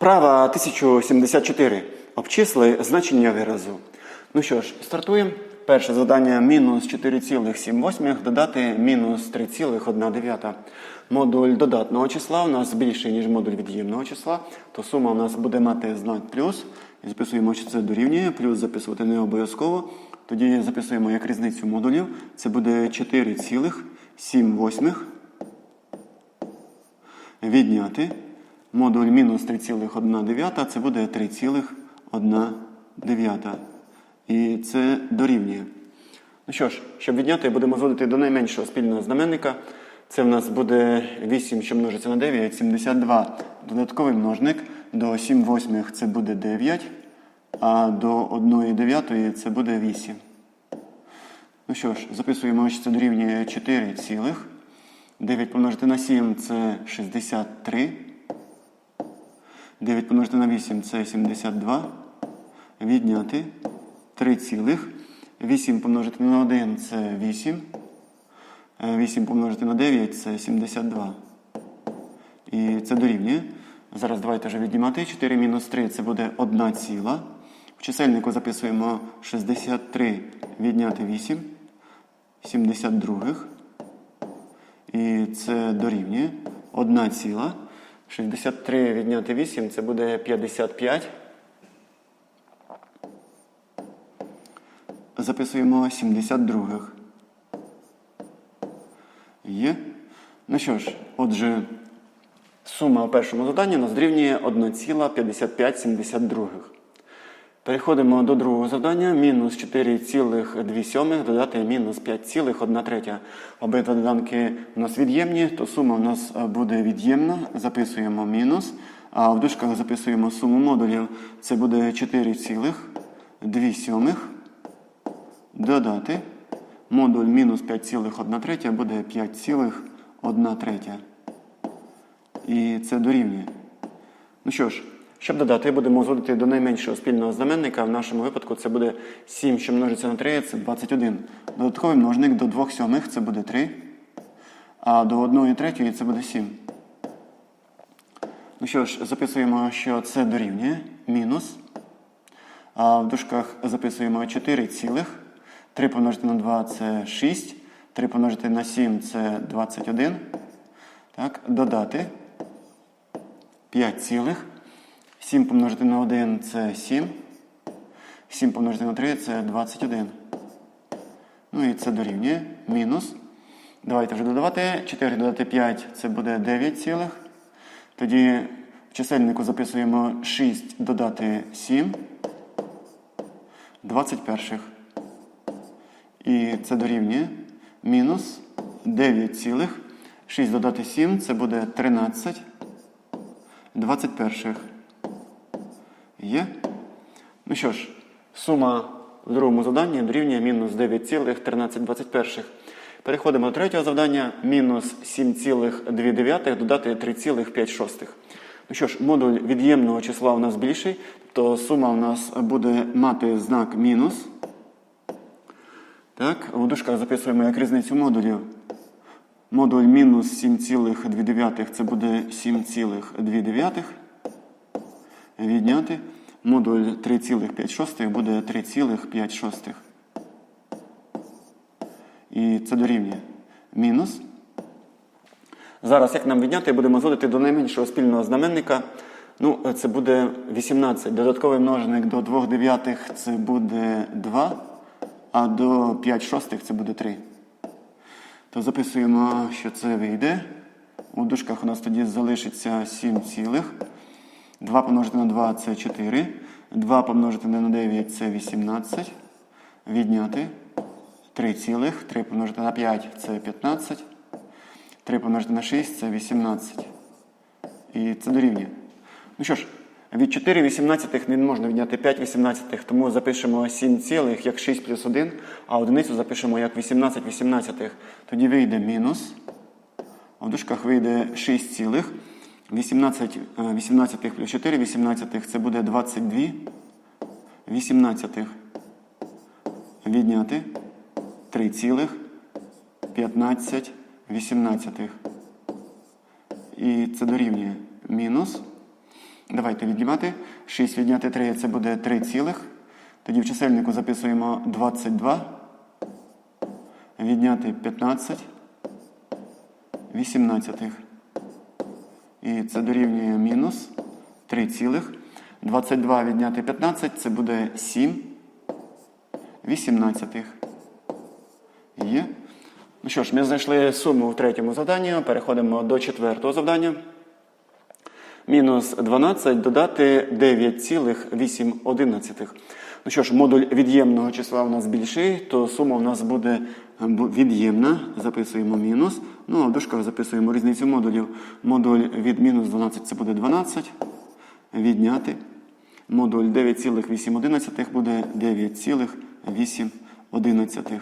Вправа 1074. Обчисли значення виразу. Ну що ж, стартуємо. Перше завдання мінус 4,7 додати мінус 3,1. Модуль додатного числа у нас більший, ніж модуль від'ємного числа, то сума у нас буде мати знак плюс. І записуємо, що це дорівнює, плюс записувати не обов'язково. Тоді записуємо як різницю модулів. Це буде 4,7 відняти модуль мінус 3,1 це буде 3,1. І це дорівнює. Ну що ж, щоб відняти, будемо зводити до найменшого спільного знаменника. Це в нас буде 8, що множиться на 9, 72. Додатковий множник. До 7 восьмих це буде 9, а до 1 дев'ятої це буде 8. Ну що ж, записуємо, що це дорівнює 4 цілих. 9 помножити на 7 це 63. 9 помножити на 8 це 72. Відняти 3 цілих. 8 помножити на 1 це 8. 8 помножити на 9 це 72. І це дорівнює. Зараз давайте вже віднімати. 4 мінус 3 це буде 1 ціла. В чисельнику записуємо 63 відняти 8. 72. І це дорівнює 1 ціла. 63 відняти 8 це буде 55. Записуємо 72. Є. Ну що ж, отже, сума у першому заданні у нас дорівнює 1,5572. Переходимо до другого завдання. Мінус 4,2 додати мінус 5,1 третя. Обидва доданки у нас від'ємні, то сума у нас буде від'ємна. Записуємо мінус. А в дужках записуємо суму модулів. Це буде 4,2 додати. Модуль мінус 5,1 третя буде 5,1 третя. І це дорівнює. Ну що ж, щоб додати, будемо зводити до найменшого спільного знаменника. В нашому випадку це буде 7, що множиться на 3, це 21. Додатковий множник до 2 сьомих це буде 3. А до 1 третьої це буде 7. Ну що ж, записуємо, що це дорівнює мінус. А в дужках записуємо 4 цілих. 3 помножити на 2 це 6. 3 помножити на 7 це 21. Так, додати 5 цілих. 7 помножити на 1 це 7. 7 помножити на 3 це 21. Ну і це дорівнює. Мінус. Давайте вже додавати. 4 додати 5 це буде 9 цілих. Тоді в чисельнику записуємо 6 додати 7. 21. І це дорівнює мінус 9 цілих. 6 додати 7 це буде 13. 21. Є? Ну що ж, сума в другому завданні дорівнює мінус 9,1321. Переходимо до третього завдання. Мінус 7,2 додати 3,5. Ну що ж, модуль від'ємного числа у нас більший, то сума у нас буде мати знак мінус. Так, у дужках записуємо як різницю модулів. Модуль мінус 7,2 це буде 7,2. Відняти. Модуль 3,5 буде 3,5. І це дорівнює мінус. Зараз, як нам відняти, будемо зводити до найменшого спільного знаменника. Ну, це буде 18. Додатковий множник до 2 дев'ятих це буде 2, а до 5 шостих це буде 3. То записуємо, що це вийде. У дужках у нас тоді залишиться 7 цілих. 2 помножити на 2 це 4. 2 помножити на 9 це 18. Відняти 3 цілих. 3 помножити на 5 це 15. 3 помножити на 6 це 18. І це дорівнює. Ну що ж, від 4 18 не можна відняти 5 18, тому запишемо 7 цілих як 6 плюс 1, а одиницю запишемо як 18 18. Тоді вийде мінус. В дужках вийде 6 цілих. 18 18 плюс 4 18 це буде 22. 18 відняти 3 цілих 15 18. І це дорівнює мінус. Давайте віднімати. 6 відняти 3 це буде 3 цілих. Тоді в чисельнику записуємо 22. Відняти 15. 18. І це дорівнює мінус 3 цілих. 22 відняти 15 це буде 7. 18. Є. Ну що ж, ми знайшли суму в третьому завданні. Переходимо до четвертого завдання. Мінус 12 додати 9,8. Ну що ж, модуль від'ємного числа у нас більший, то сума у нас буде е, від'ємна. Записуємо мінус. Ну, а в дужках записуємо різницю модулів. Модуль від мінус 12 це буде 12. Відняти. Модуль 9,8 буде 9,8.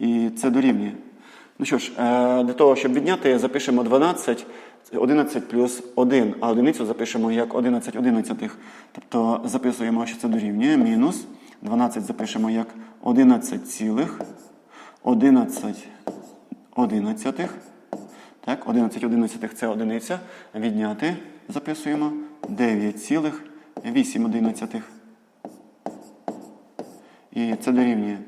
І це дорівнює. Ну що ж, е, для того, щоб відняти, запишемо 12, це 11 плюс 1, а одиницю запишемо як 11 одинадцятих. Тобто записуємо, що це дорівнює мінус. 12 запишемо як 11 цілих, 11 одинадцятих. Так, 11 одинадцятих це одиниця. Відняти записуємо 9,8 одинадцятих. І це дорівнює.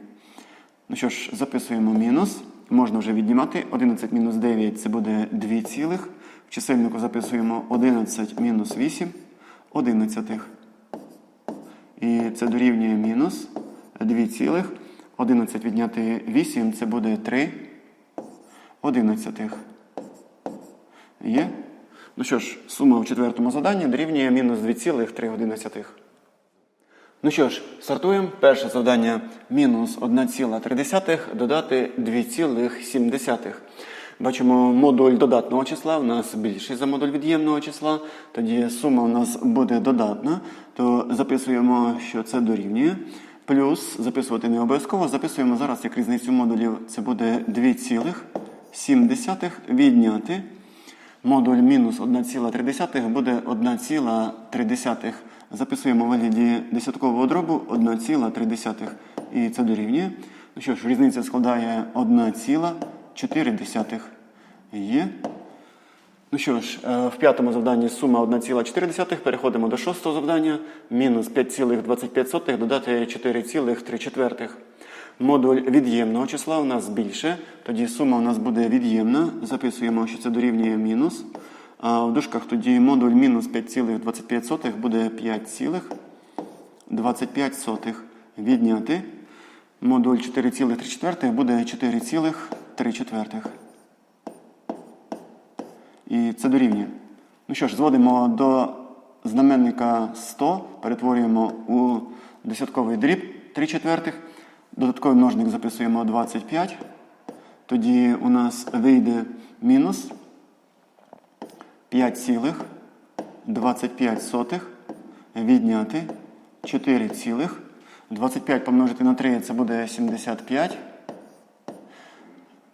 Ну що ж, записуємо мінус. Можна вже віднімати. 11 мінус 9 це буде 2 цілих. Чисельнику записуємо 11 мінус 8 одинадцятих. І це дорівнює мінус 2 цілих. 11 відняти 8 це буде 3 одинадцятих. Є? Ну що ж, сума в четвертому заданні дорівнює мінус 2,3 одинадцятих. Ну що ж, стартуємо. Перше завдання мінус 1,3 додати 2,7. Бачимо модуль додатного числа у нас більший за модуль від'ємного числа. Тоді сума у нас буде додатна, то записуємо, що це дорівнює. Плюс записувати не обов'язково. Записуємо зараз як різницю модулів. Це буде 2,7 відняти. Модуль мінус 1,3 буде 1,3. Записуємо в вигляді десяткового дробу 1,3. І це дорівнює. Ну що ж, різниця складає 1,4. Є. Ну що ж, е, в п'ятому завданні сума 1,4. Переходимо до шостого завдання. Мінус 5,25 додати 4,3. Модуль від'ємного числа у нас більше. Тоді сума у нас буде від'ємна. Записуємо, що це дорівнює мінус. А в дужках тоді модуль мінус 5,25 буде 5,25 відняти. Модуль 4,3 буде 4,3. І це дорівнює. Ну що ж, зводимо до знаменника 100, перетворюємо у десятковий дріб 3 четвертих. Додатковий множник записуємо 25. Тоді у нас вийде мінус 5,25 відняти 4 25 помножити на 3 це буде 75.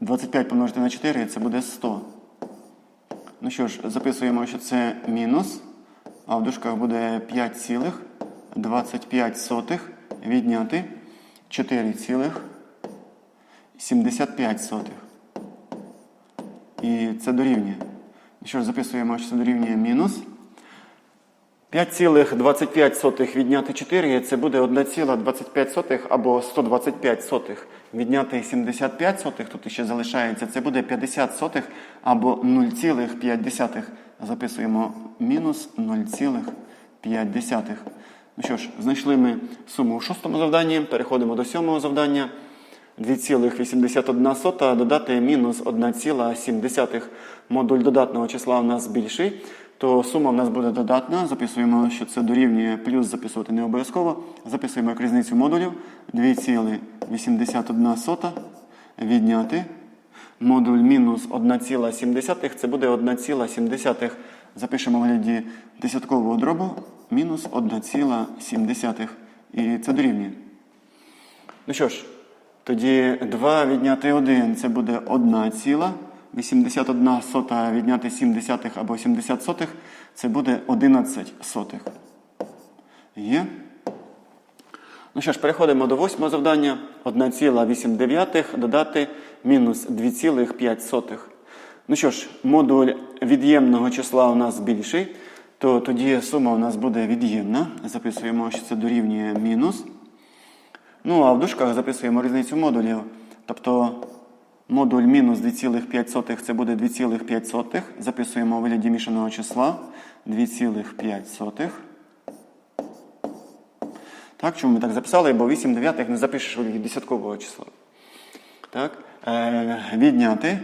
25 помножити на 4 це буде 100. Ну що ж, записуємо, що це мінус, а в дужках буде 5,25 відняти 4,75. І це дорівнює. Ну Що ж, записуємо, що це дорівнює мінус. 5,25 відняти 4 це буде 1,25 або 125 сотих. Відняти 75 сотих, тут ще залишається, це буде 50 сотих або 0,5. Записуємо мінус 0,5. Ну що ж, знайшли ми суму у шостому завданні. Переходимо до сьомого завдання. 2,81 додати мінус 1,7. Модуль додатного числа у нас більший, то сума у нас буде додатна. Записуємо, що це дорівнює плюс записувати не обов'язково. Записуємо як різницю модулів 2,81 відняти. Модуль мінус 1,7 це буде 1,7. Запишемо в вигляді десяткового дробу мінус 1,7. І це дорівнює. Ну що ж, тоді 2 відняти 1 це буде 1 ціла. 81 сота відняти 7 десятих або 70 сотих це буде 11 сотих. Є. Ну що ж, переходимо до восьмого завдання. 1,8 додати мінус 2,5. Ну що ж, модуль від'ємного числа у нас більший. то тоді сума у нас буде від'ємна. Записуємо, що це дорівнює мінус. Ну, а в дужках записуємо різницю модулів. Тобто модуль мінус 2,5 це буде 2,5. Записуємо у вигляді мішаного числа 2,5. Так, чому ми так записали? Бо 8 дев'ятих не запишеш у вигляді десяткового числа. Так? Е, відняти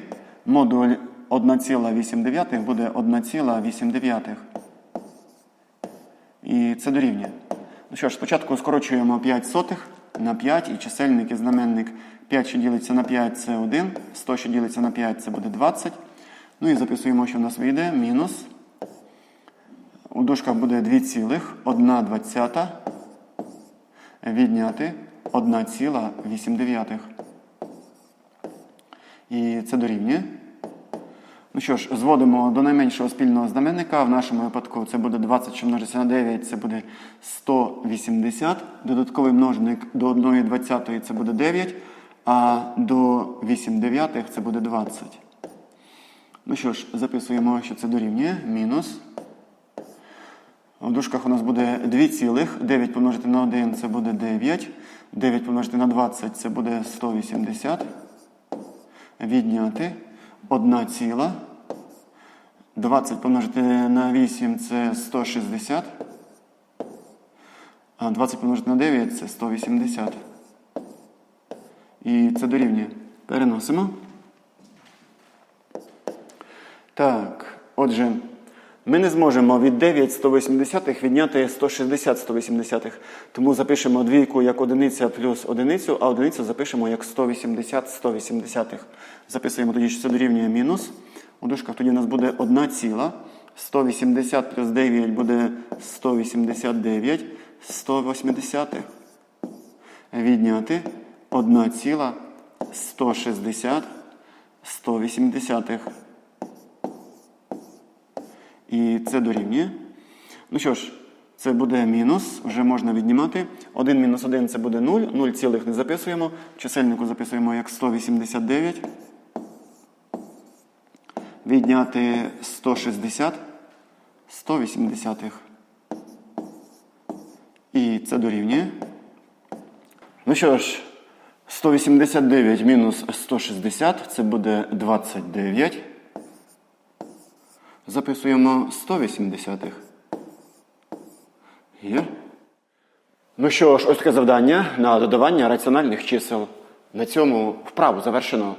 модуль 1,8 буде 1,8. І це дорівнює. Ну що ж, спочатку скорочуємо 5 сотих на 5 і чисельник і знаменник 5, що ділиться на 5, це 1, 100, що ділиться на 5, це буде 20. Ну і записуємо, що в нас вийде мінус. У дужках буде 2,1 двадцята відняти 1,8. І це дорівнює. Ну що ж, зводимо до найменшого спільного знаменника. В нашому випадку це буде 20, що множиться на 9, це буде 180. Додатковий множник до 1 двадцятої це буде 9, а до 8 дев'ятих це буде 20. Ну що ж, записуємо, що це дорівнює. Мінус. В дужках у нас буде 2 цілих. 9 помножити на 1 це буде 9. 9 помножити на 20 це буде 180. Відняти 1 ціла. 20 помножити на 8 це 160. А 20 помножити на 9 це 180. І це дорівнює. Переносимо. Так, отже, ми не зможемо від 9 180 відняти 160 180. Тому запишемо двійку як одиниця плюс одиницю, а одиницю запишемо як 180 180. Записуємо тоді, що це дорівнює мінус. У дужках тоді у нас буде 1 ціла. 180 плюс 9 буде 189 180. Відняти 1 ціла 160 180. І це дорівнює. Ну що ж, це буде мінус, вже можна віднімати. 1 мінус 1 це буде 0. 0 цілих не записуємо. Чисельнику записуємо як 189. Відняти 160, 180. І це дорівнює. Ну що ж, 189 мінус 160 це буде 29. Записуємо 180. Є. Ну що ж, ось таке завдання на додавання раціональних чисел. На цьому вправу завершено.